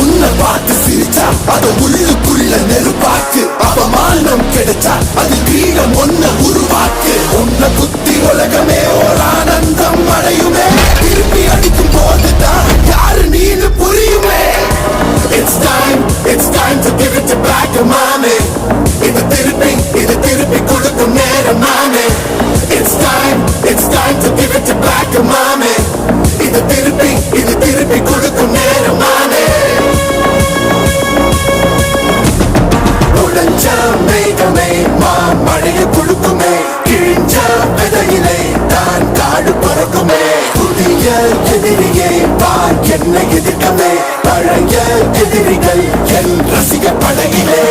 உன்னை பார்த்து சிரிச்சா அத உள்ளுக்குள்ள நெருப்பாக்கு அவமானம் கிடைச்சா அது கிரீடம் ஒன்ன உருவாக்கு. உன்னை குத்தி உலகமே ஓர் ஆனந்தம் அடையுமே. திருப்பி அடிக்கும் போதுதான் யாரு நீனு புரியுமே. It's time, it's time to give it to back to mommy. இது திருப்பி இது திருப்பி கொடுக்கும் நேரம் நானே. It's time, it's time to give it to back to mommy. இது திருப்பி எதிரியே பார் என்ன எதிர்க்கமே பழைய எதிரிகள் என் ரசிக படகிலே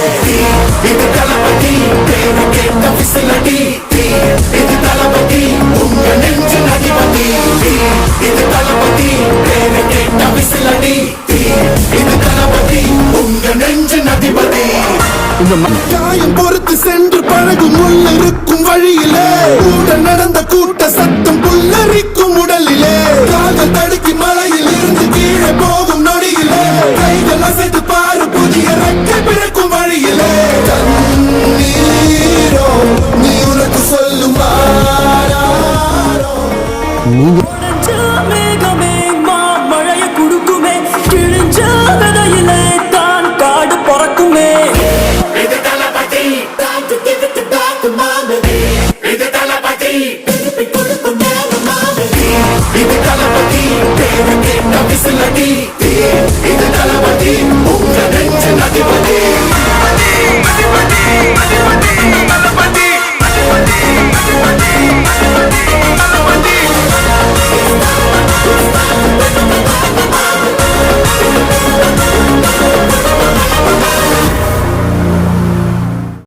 இது தளபதி பேரு கேட்ட விசிலடி தீ, இது தளபதி உங்க நெஞ்சு அதிபதி இது தளபதி பேரு கேட்ட விசிலடி தீ, இது தளபதி உங்க நெஞ்சு அதிபதி காயம் பொறுத்து சென்று பழகும் உள்ளிருக்கும் வழியிலே கூட நடந்த கூட்ட சத்தம் 你